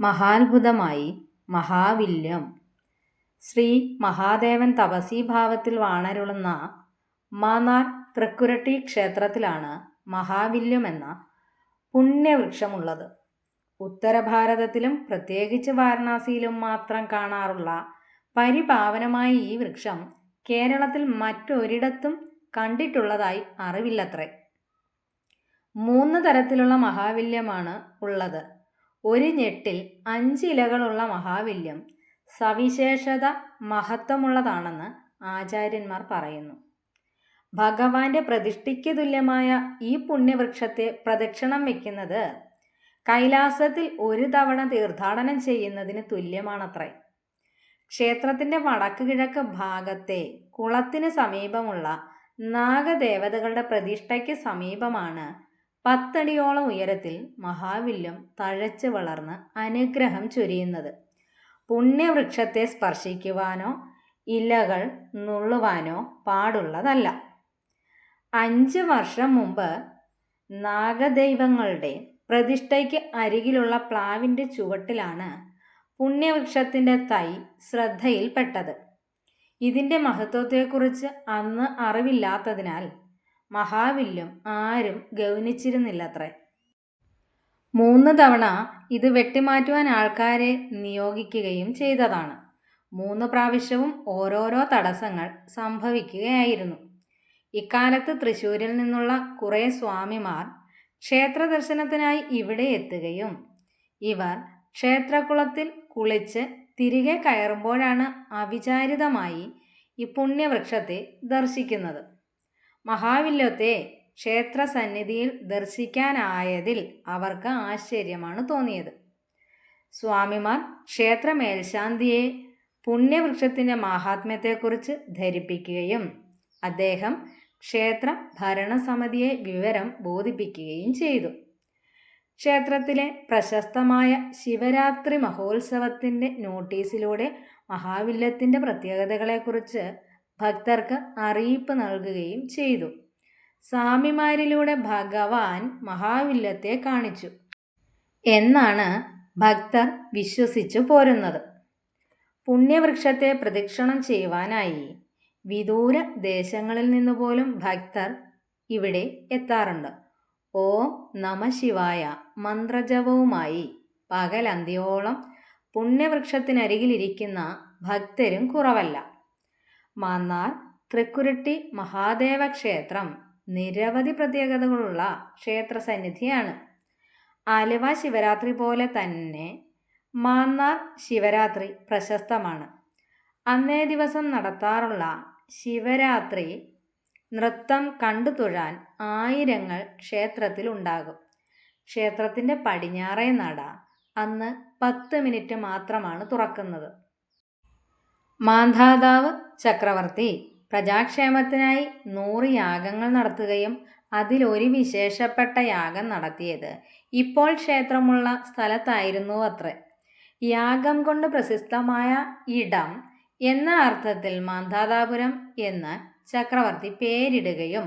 മഹാത്ഭുതമായി മഹാവില്യം. ശ്രീ മഹാദേവൻ തപസീഭാവത്തിൽ വാണരുളുന്ന മാന്നാർ തൃക്കുരട്ടി ക്ഷേത്രത്തിലാണ് മഹാവില്യം എന്ന പുണ്യവൃക്ഷമുള്ളത്. ഉത്തരഭാരതത്തിലും പ്രത്യേകിച്ച് വാരണാസിയിലും മാത്രം കാണാറുള്ള പരിപാവനമായ ഈ വൃക്ഷം കേരളത്തിൽ മറ്റൊരിടത്തും കണ്ടിട്ടുള്ളതായി അറിവില്ലത്രേ. മൂന്ന് തരത്തിലുള്ള മഹാവില്യമാണ് ഉള്ളത്. ഒരു ഞെട്ടിൽ അഞ്ചിലകളുള്ള മഹാവില്യം സവിശേഷത മഹത്വമുള്ളതാണെന്ന് ആചാര്യന്മാർ പറയുന്നു. ഭഗവാന്റെ പ്രതിഷ്ഠയ്ക്ക് തുല്യമായ ഈ പുണ്യവൃക്ഷത്തെ പ്രദക്ഷിണം വയ്ക്കുന്നത് കൈലാസത്തിൽ ഒരു തവണ തീർത്ഥാടനം ചെയ്യുന്നതിന് തുല്യമാണത്രേ. ക്ഷേത്രത്തിന്റെ വടക്ക് കിഴക്ക് ഭാഗത്തെ കുളത്തിന് സമീപമുള്ള നാഗദേവതകളുടെ പ്രതിഷ്ഠയ്ക്ക് സമീപമാണ് പത്തടിയോളം ഉയരത്തിൽ മഹാവില്യം തഴച്ച് വളർന്ന് അനുഗ്രഹം ചൊരിയുന്നത്. പുണ്യവൃക്ഷത്തെ സ്പർശിക്കുവാനോ ഇലകൾ നുള്ളുവാനോ പാടുള്ളതല്ല. അഞ്ച് വർഷം മുമ്പ് നാഗദൈവങ്ങളുടെ പ്രതിഷ്ഠയ്ക്ക് അരികിലുള്ള പ്ലാവിന്റെ ചുവട്ടിലാണ് പുണ്യവൃക്ഷത്തിന്റെ തൈ ശ്രദ്ധയിൽപ്പെട്ടത്. ഇതിന്റെ മഹത്വത്തെക്കുറിച്ച് അന്ന് അറിവില്ലാത്തതിനാൽ മഹാവില്യം ആരും ഗൗനിച്ചിരുന്നില്ലത്രേ. മൂന്ന് തവണ ഇത് വെട്ടിമാറ്റുവാൻ ആൾക്കാരെ നിയോഗിക്കുകയും ചെയ്തതാണ്. മൂന്ന് പ്രാവശ്യവും ഓരോരോ തടസ്സങ്ങൾ സംഭവിക്കുകയായിരുന്നു. ഇക്കാലത്ത് തൃശ്ശൂരിൽ നിന്നുള്ള കുറേ സ്വാമിമാർ ക്ഷേത്ര ദർശനത്തിനായി ഇവിടെ എത്തുകയും ഇവർ ക്ഷേത്രകുളത്തിൽ കുളിച്ച് തിരികെ കയറുമ്പോഴാണ് അവിചാരിതമായി ഈ പുണ്യവൃക്ഷത്തെ ദർശിക്കുന്നത്. മഹാവില്യത്തെ ക്ഷേത്ര സന്നിധിയിൽ ദർശിക്കാനായതിൽ അവർക്ക് ആശ്ചര്യമാണ് തോന്നിയത്. സ്വാമിമാർ ക്ഷേത്ര മേൽശാന്തിയെ പുണ്യവൃക്ഷത്തിന്റെ മഹാത്മ്യത്തെക്കുറിച്ച് ധരിപ്പിക്കുകയും അദ്ദേഹം ക്ഷേത്ര ഭരണസമിതിയെ വിവരം ബോധിപ്പിക്കുകയും ചെയ്തു. ക്ഷേത്രത്തിലെ പ്രശസ്തമായ ശിവരാത്രി മഹോത്സവത്തിന്റെ നോട്ടീസിലൂടെ മഹാവില്ലത്തിന്റെ പ്രത്യേകതകളെക്കുറിച്ച് ഭക്തർക്ക് അറിയിപ്പ് നൽകുകയും ചെയ്തു. സ്വാമിമാരിലൂടെ ഭഗവാൻ മഹാവില്ലത്തെ കാണിച്ചു. എന്നാണ് ഭക്തർ വിശ്വസിച്ചു പോരുന്നത്. പുണ്യവൃക്ഷത്തെ പ്രദക്ഷിണം ചെയ്യുവാനായി വിദൂര ദേശങ്ങളിൽ നിന്ന് പോലും ഭക്തർ ഇവിടെ എത്താറുണ്ട്. ഓം നമ ശിവായ മന്ത്രജപവുമായി പകലന്തിയോളം പുണ്യവൃക്ഷത്തിനരികിലിരിക്കുന്ന ഭക്തരും കുറവല്ല. മാന്നാർ തൃക്കുരുട്ടി മഹാദേവ ക്ഷേത്രം നിരവധി പ്രത്യേകതകളുള്ള ക്ഷേത്ര സന്നിധിയാണ് ആലുവ ശിവരാത്രി പോലെ തന്നെ മാന്നാർ ശിവരാത്രി പ്രശസ്തമാണ്. അന്നേ ദിവസം നടത്താറുള്ള ശിവരാത്രി നൃത്തം കണ്ടു തൊഴാൻ ആയിരങ്ങൾ ക്ഷേത്രത്തിലുണ്ടാകും ക്ഷേത്രത്തിന്റെ പടിഞ്ഞാറേ നട അന്ന് പത്ത് മിനിറ്റ് മാത്രമാണ് തുറക്കുന്നത്. മാന്ധാതാവ് ചക്രവർത്തി പ്രജാക്ഷേമത്തിനായി നൂറ് യാഗങ്ങൾ നടത്തുകയും അതിലൊരു വിശേഷപ്പെട്ട യാഗം നടത്തിയത്. ഇപ്പോൾ ക്ഷേത്രമുള്ള സ്ഥലത്തായിരുന്നു അത്രേ. യാഗം കൊണ്ട് പ്രശസ്തമായ ഇടം എന്ന അർത്ഥത്തിൽ മാന്ധാതാപുരം എന്ന് ചക്രവർത്തി പേരിടുകയും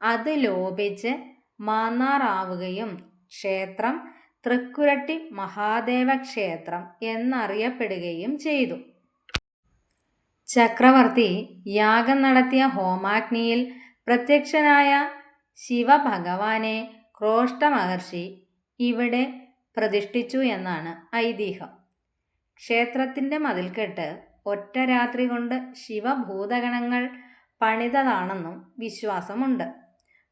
അത് ലോപിച്ച് മാന്നാറാവുകയും ക്ഷേത്രം തൃക്കുരട്ടി മഹാദേവ ക്ഷേത്രം എന്നറിയപ്പെടുകയും ചെയ്തു. ചക്രവർത്തി യാഗം നടത്തിയ ഹോമാഗ്നിയിൽ പ്രത്യക്ഷനായ ശിവഭഗവാനെ ക്രോഷ്ട മഹർഷി ഇവിടെ പ്രതിഷ്ഠിച്ചു എന്നാണ് ഐതിഹ്യം. ക്ഷേത്രത്തിന്റെ മതിൽക്കെട്ട് ഒറ്റ രാത്രി കൊണ്ട് ശിവഭൂതഗണങ്ങൾ പണിതതാണെന്നും വിശ്വാസമുണ്ട്.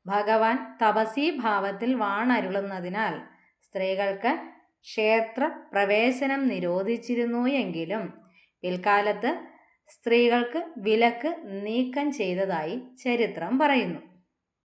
ഭഗവാൻ തപസീ ഭാവത്തിൽ വാണരുളുന്നതിനാൽ സ്ത്രീകൾക്ക് ക്ഷേത്ര പ്രവേശനം നിരോധിച്ചിരുന്നു എങ്കിലും പിൽക്കാലത്ത് സ്ത്രീകൾക്ക് വിലക്ക് നീക്കം ചെയ്തതായി ചരിത്രം പറയുന്നു.